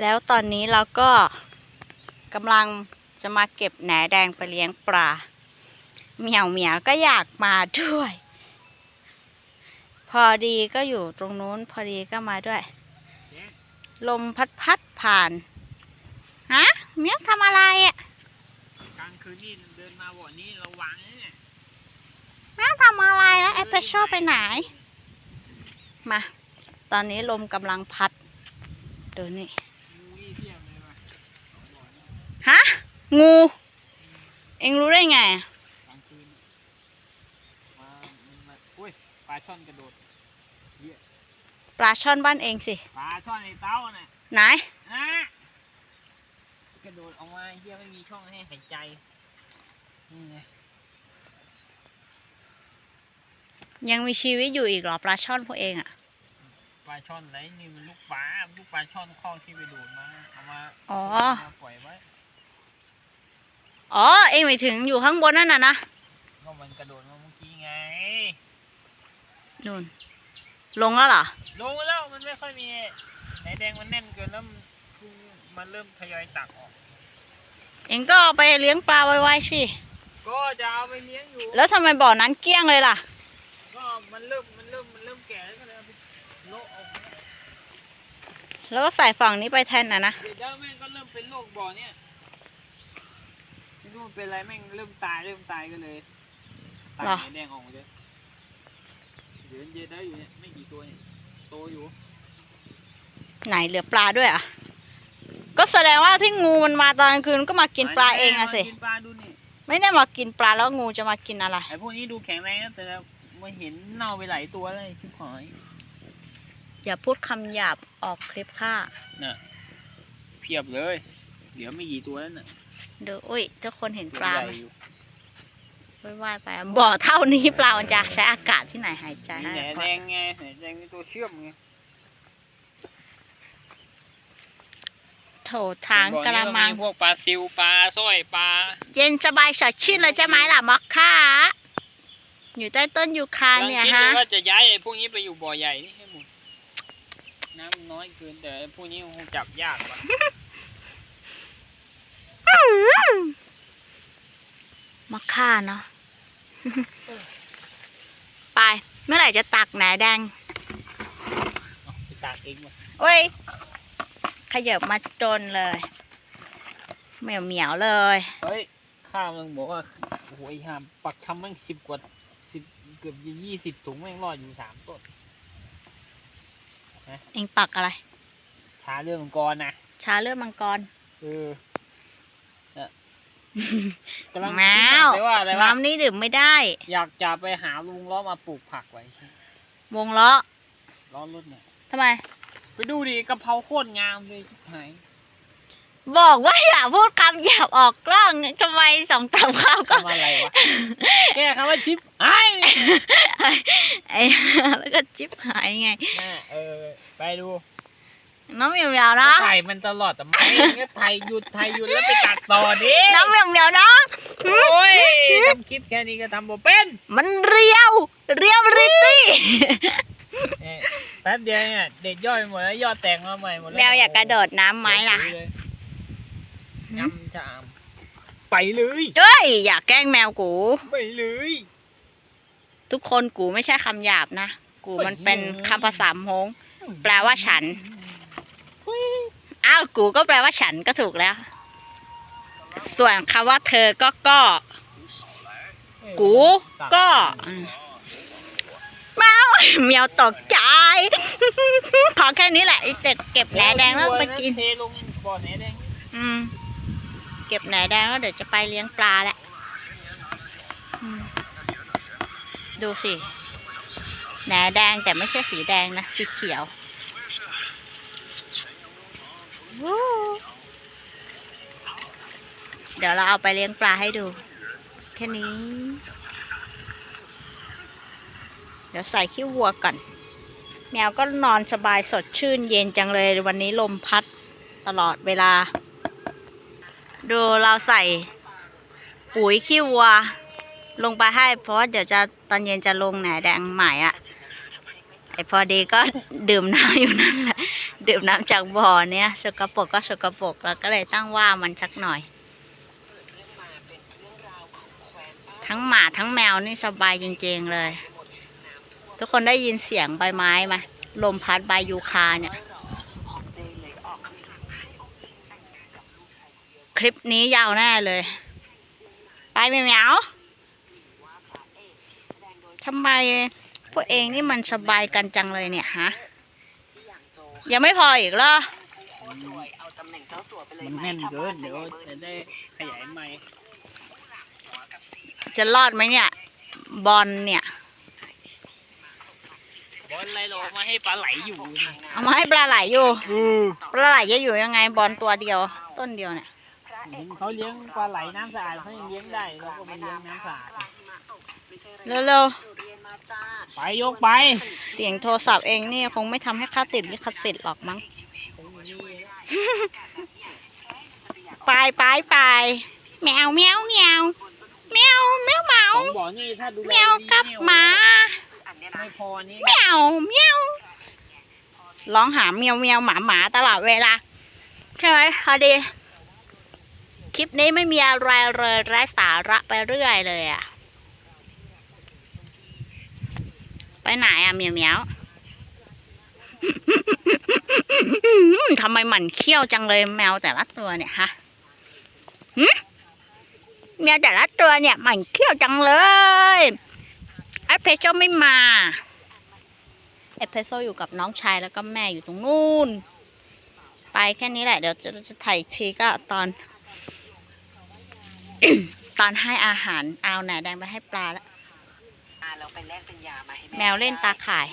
แล้วตอนนี้เราก็กำลังจะมาเก็บแหนแดงไปเลี้ยงปลาเหมียวเหมียวก็อยากมาด้วย พอดีก็อยู่ตรงนู้น พอดีก็มาด้วย ลมพัดพัดผ่านฮะเหมียวทำอะไรอะกลางคืนนี่เดินมาบ่อนี้ระวังนะเนี่ยเหมียวทำอะไรแล้วเอสเปรสโซ่ไปไหน มา ตอนนี้ลมกำลังพัดดูนี่งูนี่เพียบเลยว่ะบ่อนี้ ฮะ งู เอ็งรู้ได้ไงอะกลางคืนมามันมาอุ้ยปลาช่อนกระโดดปลาช่อนบ้านเองสิ ปลาช่อนในเต้าน่ะไหน นะกระโดดออกมาเฮียไม่มีช่องให้หายใจนี่ไงยังมีชีวิตอยู่อีกเหรอปลาช่อนพวกเองอะปลาช่อนไรนี่มันลูกปลาลูกปลาช่อนข้องที่ไปดูดมาเอามาอ๋อเามาปล่อยไว้ อ๋อ เองหมายถึงอยู่ข้างบนนั่นน่ะนะก็มันกระโดดมาเมื่อกี้ไงนู่นลงแล้วเหรอ ลงมาแล้วมันไม่ค่อยมีไหนแดงมันแน่นเกินแล้วมันมันเริ่มทยอยตักออก เองก็เอาไปเลี้ยงปลาไว้ๆสิ ก็จะเอาไปเลี้ยงอยู่ แล้วทำไมบ่อนั้นเกลี้ยงเลยล่ะ ก็มันเริ่มมันเริ่มมันเริ่มแก่แล้วก็เลยเอาไปโละออกมาแล้วก็ใส่ฝั่งนี้ไปแทนนะนะ เดี๋ยวเดี๋ยวแม่งก็เริ่มเป็นโรคบ่อเนี่ย ไม่รู้มันเป็นอะไรแม่งเริ่มตายเริ่มตายก็เลยตัดเหรอไหนแดงออกมาเลยเดี๋ยวมันเย็นได้อยู่เนี่ยไม่กี่ตัวเนี่ยโตอยู่ไหนเหลือปลาด้วยอะ ก็แสดงว่าที่งูมันมาตอนกลางคืนก็มากินปลาเองนะสิ กินปลาดูนี่ไม่ได้มากินปลาแล้วงูจะมากินอะไร ไอพวกนี้ดูแข็งแรงนะแต่มาเห็นเน่าไปหลายตัวเลยชิบหายอย่าพูดคำหยาบออกคลิปค่ะ น่ะเพียบเลยเดี๋ยวไม่กี่ตัวแล้วน่ะ ดูอุ้ยเจ้าคนเห็นตัวปลาใหไหมญ่อยู่ว่ายๆไปอะบ่อเท่านี้ปลามันจะใช้อากาศที่ไหนหายใจมีแหนแดงไงแหนแดงมีตัวเชื่อมไงโถทางกระมังพวกปลาซิวปลาสร้อยปลาเย็นสบายสดชื่นเลยใช่ไหมล่ะมอคค่าอยู่ใต้ต้นยูคาเนี่ยกำลังคิดฮะว่าจะย้ายไอ้พวกนี้ไปอยู่บ่อใหญ่นี่ให้หมดน้ำมันน้อยเกินแต่ไอ้พวกนี้คงจับยากกว่า มอคค่าเนาะไป เมื่อไหร่จะตักแหนแดงเอาไปตากเองว่ะโอ้ยขยับมาจนเลยเหมียวเหมียวๆเลย เฮ้ย ข้าวมึงบอกว่าโอ้โหไอ้หามปักทำแม่งสิบกว่าสิบเกือบยี่สิบถุงแม่งรอดอยู่สามต้นเองปักอะไร ช้าเรื่องก่อนนะชาเลือดมังกร เออเนี่ย กำลังแมคิดวหนักเลยว่าอะไรวะน้ำนี้ดื่มไม่ได้ อยากจะไปหาลุงล้อมาปลูกผักไว้วงล้อล้อรถเนี่ยทำไม ไปดูดิกะเพราโคตรงามเลยชิบหายบอกว่าอย่าพูดคำหยาบออกกล้องทำไมสองสามคำก็ทำอะไรวะแก้คำว่าชิปไอ้ไอ้แล้วก็จิ๊บหายไงน่าเออไปดู น้องเหมียวเหมียวๆนะถ่ายมันตลอดแต่ไม่ก็ถ่ายหยุดถ่ายหยุดแล้วไปตัดต่อดิน้องเหมียวเหมียวๆนะโอ้ยทำคลิปแค่นี้ก็ทำบ่เป็น มันเรียว เรียวริตตี้เนี่ยแป๊บเดียวเนี่ยเด็ดยอดไปหมดแล้วยอดแตกมาใหม่หมดแล้วแมวอยากกระโดดน้ำไหมล่ะเดี๋ยวเลยยำจะอามไปเลยเฮ้ยอย่าแกล้งแมวกู ไปเลย ทุกคนกูไม่ใช่คำหยาบนะ กูมันเป็นคำภาษาโมงแปลว่าฉัน อ้าวกูก็แปลว่าฉันก็ถูกแล้ว ส่วนคำว่าเธอก็ก็ กูก็อืมแมวแมวตกใจ ขอแค่นี้แหละไอ้เด็กเก็บแหนแดงแล้วไปกิน เทลงบ่อแหนแดงอืม เก็บแหนแดงแล้วเดี๋ยวจะไปเลี้ยงปลาแหละอืมดูสิแหนแดงแต่ไม่ใช่สีแดงนะ สีเขียววู้ เดี๋ยวเราเอาไปเลี้ยงปลาให้ดู แค่นี้ เดี๋ยวใส่ขี้วัวก่อน แมวก็นอนสบายสดชื่นเย็นจังเลยวันนี้ลมพัดตลอดเวลา ดูเราใส่ปุ๋ยขี้วัว ลงไปให้เพราะว่าเดี๋ยวจะตอนเย็นจะลงแหนแดงใหม่อะ อ้พอดีก็ดื่มน้ำอยู่นั่นแหละดื่มน้ำจากบ่อเนี้ยสกปรกก็สกปรกแล้วก็เลยตั้งว่ามันสักหน่อย ทั้งหมาทั้งแมวนี่สบายจริงๆเลย ทุกคนได้ยินเสียงใบไม้ไหมลมพัดใบยูคาเนี่ย คลิปนี้ยาวแน่เลย ไปแมวทำไม วกเองนี่มันสบายกันจังเลยเนี่ยฮะยังไม่พออีกเหรอมันแน่นเกินเดี๋ยวจะได้ขยายไม้จะรอดไหมเนี่ย บอลเนี่ย บอลอะไรหรอกมาให้ปลาไหลอยู่นี่เอามาให้ปลาไหลอยู่อือปลาไหลจะอยู่ยังไงบอลตัวเดียว ต้นเดียวเนี่ยเห็นเขาเลี้ยงปลาไหลน้ำสะอาดเขายังเลี้ยงได้เราก็ไปเลี้ยงน้ำสะอาดเร็ว ไปยกไปๆเสียงโทรศัพท์เองนี่คงไม่ทำให้ข้าติดลิขสิทธิ์หรอกมั้ง ไปไปไปแมวแมวแมวแมวแมวเหมาของบ่อนี่ถ้าดูแลแมวดีกับนี่หมาไม่พอนี่แมวแมวร้องหาเมียวเมียวหมาหมาตลอดเวลาใช่ไหมพอดี คลิปนี้ไม่มีอะไรเลยไร้สาระไปเรื่อยเลยอะ ไปไหนอะเมียวเมียวทำไมหมันเขี้ยวจังเลยแมวแต่ละตัวเนี่ยฮะแมวแต่ละตัวเนี่ยหมันเขี้ยวจังเลยไอเพชรไม่มาไอเพชรอยู่กับน้องชายแล้วก็แม่อยู่ตรงนู้น ไปแค่นี้แหละ เดี๋ยวจะจะถ่ายทีก็ตอน ตอนให้อาหารเอาแหนแดงไปให้ปลาแล้ว แมวเล่นตาข่าย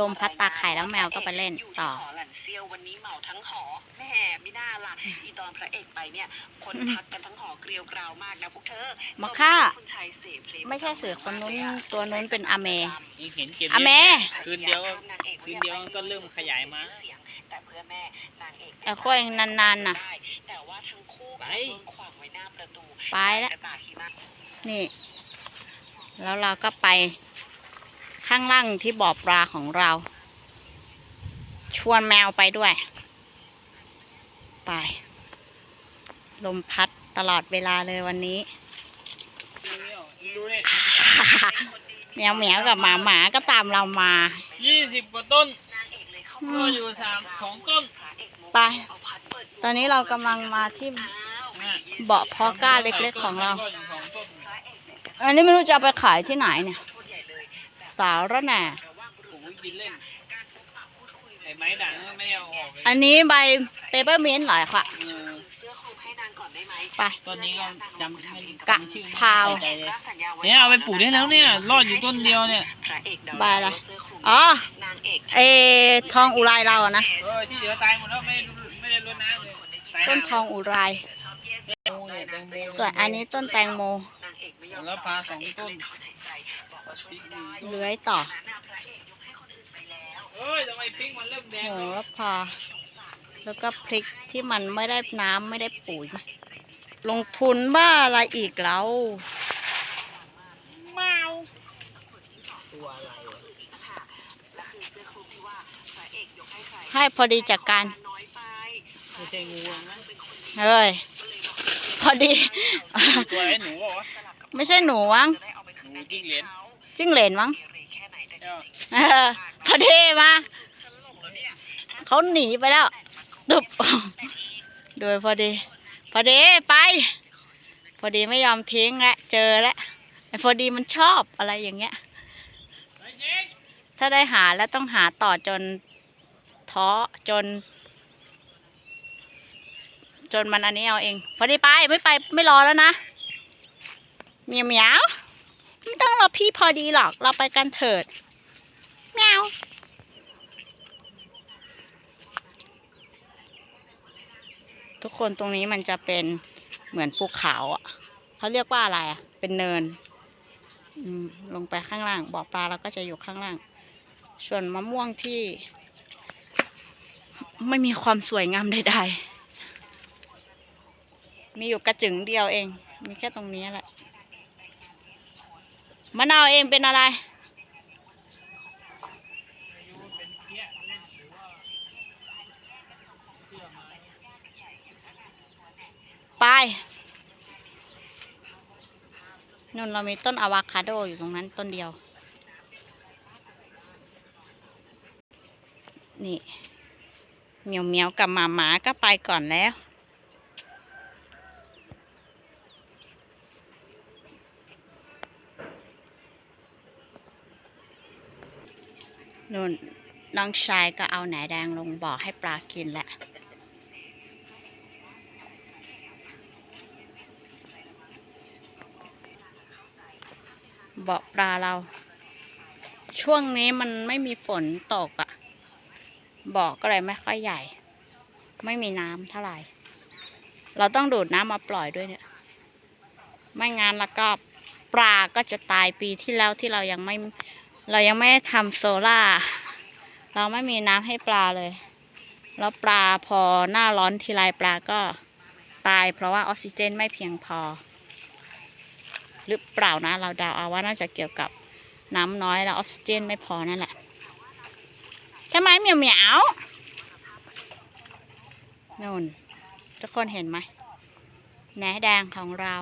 ลมพัดตาข่ายแล้วแมวก็ไปเล่นต่อ หอหลันเซียววันนี้เหมาทั้งหอแหม่ไม่น่าล่ะอีตอนพระเอกไปเนี่ย คนทักกันทั้งหอเกลียวกราวมากนะพวกเธอมาฆ่า คุณชายเสพลไม่ใช่เสือคนนู้นตัวนู้นเป็นอาเมนี่เห็นเก็บอาเมคืนเดียวก็คืนเดียวก็เริ่มขยายมาแต่เพื่อแม่นางเอกแต่ข้อยนานๆน่ะ แต่ว่าทั้งคู่ไป โดนขวางไว้หน้าประตูไปแล้วกระต่ายหิมะ นี่ แล้วเราก็ไปข้างล่างที่บ่อปลาของเรา ชวนแมวไปด้วย ไป ลมพัดตลอดเวลาเลยวันนี้ดูนี่แมวเหมียวกับหมาหมาก็ตามเรามายี่สิบกว่าต้นนางเอกเลยเข้าอืก็มอยู่สามสองต้นพระเอกโมโหไปเอาพัดเปิดตอนนี้เรากำลังมาที่อ้าวเบาะเพาะกล้าเล็กๆของเราก็ อยู่สองต้นอันนี้ไม่รู้จะเอาไปขายที่ไหนเนี่ยโทษใหญ่เลยสาวระแหน่ระว่างบุรุผมษกินเล่นไอ้ไม้ด่างก็ไม่ได้เอาออกเลยอันนี้ใบเปเปอร์มินต์เหรอค่ะเออเสื้อคลุมให้นางก่อนได้ไหมไปตอนนี้ก็จำไม่กะจำชื่อพราวไม่ได้เลยรับสัญญาไว้เนี่ยเอาไปปลูกได้แล้วเนี่ยรอดอยู่ต้นเดียวเนี่ยพระเอกดาวใบอะไรเสื้อคลุมอ๋อนางเอกเอทองอุไรเราอะนะเออที่เหลือตายหมดแล้วไม่ได้ไม่ได้รดน้ำเลยตายต้นทองอุไรชอบแย่แตงโมเนี่ยแตงโมส่วนอันนี้ต้นแตงโมนาง เอกไม่ยอมแล้วพาสองต้นถอนหายใจบอกว่าช่วยไม่ได้เลื้อยต่อนั้นน่ะพระเอกยกให้คนอื่นไปแล้วเอ้ยทำไมพริกมันเริ่มแดงโหแล้วระพา แล้วก็พริกที่มันไม่ได้น้ำไม่ได้ปุ๋ย ลงทุนบ้าอะไรอีกแล้วเมาตัวอะไรวะและคือเสื้อคลุมที่ว่าพระเอกยกให้ใครให้พอดีจัดการน้อยไปไม่ใช่งูนะเฮ้ย พอดี ตัวไอ้หนูบอกว่า ไม่ใช่หนูมั้งจะได้เอาไปคืนหนูนางเอจิ้กงเหลนเขาจิ้งเหลนมั้งเกเรแค่ไหนแต่เจ้าเออพอดีมาเขาหนีไปแล้วตุบโดยพอดี พอดีไป พอดีไม่ยอมทิ้งและเจอแล้วไอ้พอดีมันชอบอะไรอย่างเงี้ยไอ้เจ๊งถ้าได้หาแล้วต้องหาต่อจนท้อจน จนมันอันนี้เอาเอง พอดีไปไม่ไปไม่รอแล้วนะ เหมียวเหมียวไม่ต้องรอพี่พอดีหรอกเราไปกันเถิดแมวทุกคนตรงนี้มันจะเป็นเหมือนภูเขาอะเขาเรียกว่าอะไรอะ เป็นเนินอืมลงไปข้างล่างบ่อปลาเราก็จะอยู่ข้างล่าง ส่วนมะม่วงที่ ไม่มีความสวยงามใดๆมีอยู่กระจึงเดียวเอง มีแค่ตรงนี้แหละ มะนาวเองเป็นอะไร ไปนนเรามีต้นอะวาคาโดอยู่ตรงนั้นต้นเดียว นี่เมียวเมียวกับหมาหมาก็ไปก่อนแล้ว นู่นน้องชายก็เอาแหนแดงลงบ่อให้ปลากินแหละบ่อปลาเรา ช่วงนี้มันไม่มีฝนตกอะ่ะบ่อก็เลยไม่ค่อยใหญ่ ไม่มีน้ำเท่าไหร่ เราต้องดูดน้ำมาปล่อยด้วยเนี่ย ไม่งั้นแล้วก็ปลาก็จะตายปีที่แล้วที่เรายังไม่ เรายังไม่ทำโซล่า เราไม่มีน้ำให้ปลาเลย แล้วปลาพอหน้าร้อนทีไรปลาก็ตาย เพราะว่าออกซิเจนไม่เพียงพอ หรือเปล่านะเราเดาเอาว่าน่าจะเกี่ยวกับน้ำน้อยแล้วออกซิเจนไม่พอนั่นแหละใช่ไหมเหมียวเหมียวนู่นทุกคนเห็นไหมแหนแดงของเรา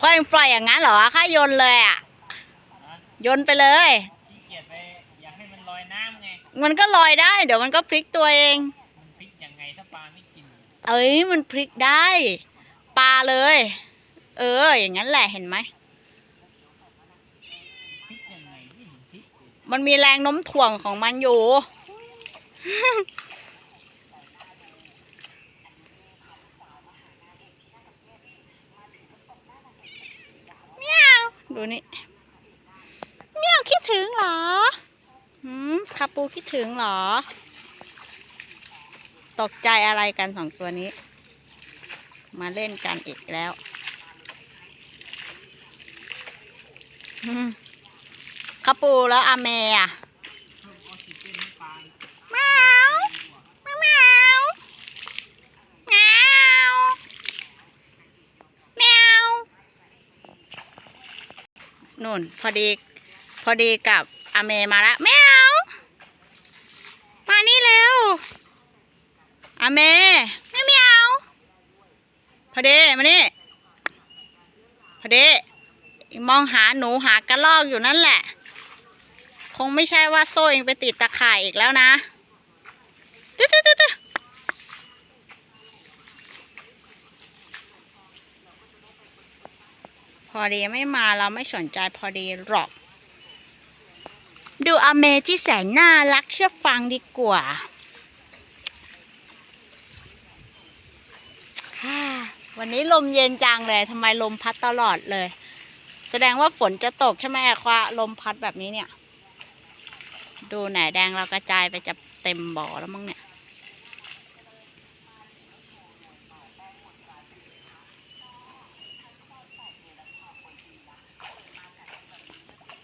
ก็ยังปล่อยอย่างนั้นเหรอค่าโยนเลยอะโยนไปเลย ขี้เกียจไปอยากให้มันลอยน้ำไง มันก็ลอยได้ เดี๋ยวมันก็พลิกตัวเอง มันพลิกยังไงถ้าปลาไม่กิน เอ้ยมันพลิกได้ ปลาเลย เออ อย่างนั้นแหละเห็นไหม พลิกยังไงไม่เห็นพลิกเลย มันมีแรงโน้มถ่วงของมันอยู่ เมียว ดูนี่เมียวคิดถึงเหรอหืมคาปูคิดถึงเหรอ ตกใจอะไรกันสองตัวนี้ มาเล่นกันอีกแล้วคาปูแล้วอาเมอะ เพิ่มออกซิเจนให้ปลา แมวแมวแมวแมวแมว นู่น พอดี พอดีกับอาเมมาแล้วแมวมานี่เร็วอาเมแมวแมวพอดีมานี่พอดีมองหาหนูหากระลอกอยู่นั่นแหละ คงไม่ใช่ว่าโซ่เองไปติดตะข่ายอีกแล้วนะตึ๊ดตึ๊ดตึ๊ดตึ๊ด พอดีไม่มาเราไม่สนใจพอดีหรอก ดูอเมที่แสนน่ารักเชื่อฟังดีกว่าวันนี้ลมเย็นจังเลยทำไมลมพัดตลอดเลย แสดงว่าฝนจะตกใช่ไหมควาลมพัดแบบนี้เนี่ย ดูแหนแดงเรากระจายไปจะเต็มบ่อแล้วมั้งเนี่ย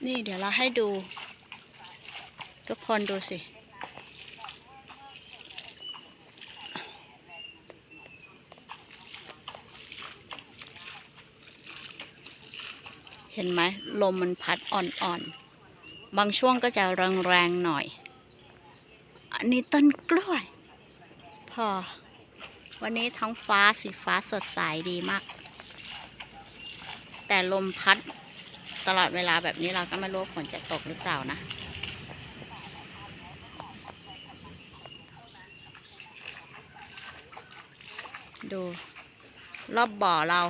นี่เดี๋ยวเราให้ดู ทุกคนดูสิ เห็นไหมลมมันพัดอ่อนๆ บางช่วงก็จะแรงๆหน่อย อันนี้ต้นกล้วย พอ วันนี้ท้องฟ้าสีฟ้าสดใสดีมาก แต่ลมพัด ตลอดเวลาแบบนี้เราก็ไม่รู้ฝนจะตกหรือเปล่านะดู รอบบ่อเรา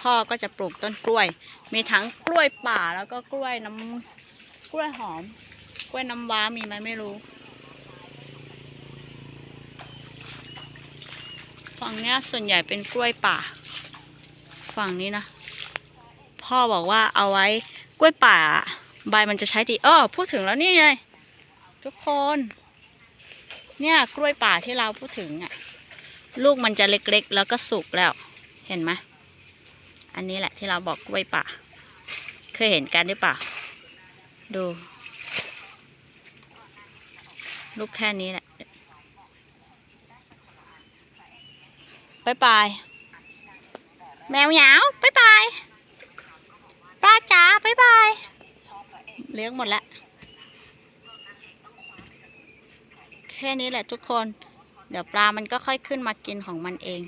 พ่อก็จะปลูกต้นกล้วย มีทั้งกล้วยป่าแล้วก็กล้วยน้ำกล้วยหอม กล้วยน้ำว้ามีไหมไม่รู้ ฝั่งนี้ส่วนใหญ่เป็นกล้วยป่า ฝั่งนี้นะ พ่อบอกว่าเอาไว้กล้วยป่า ใบมันจะใช้ดีอ้อพูดถึงแล้วนี่ไงทุกคน เนี่ยกล้วยป่าที่เราพูดถึงอะ ลูกมันจะเล็กๆ แล้วก็สุกแล้ว เห็นไหมอันนี้แหละที่เราบอกกล้วยป่า เคยเห็นกันหรือเปล่า ดู ลูกแค่นี้แหละบายบาย แมวเหยาบายบาย ปลาจ๋าบ๊ายบาย เลี้ยงหมดแล้วแค่นี้แหละทุกคน เดี๋ยวปลามันก็ค่อยขึ้นมากินของมันเอง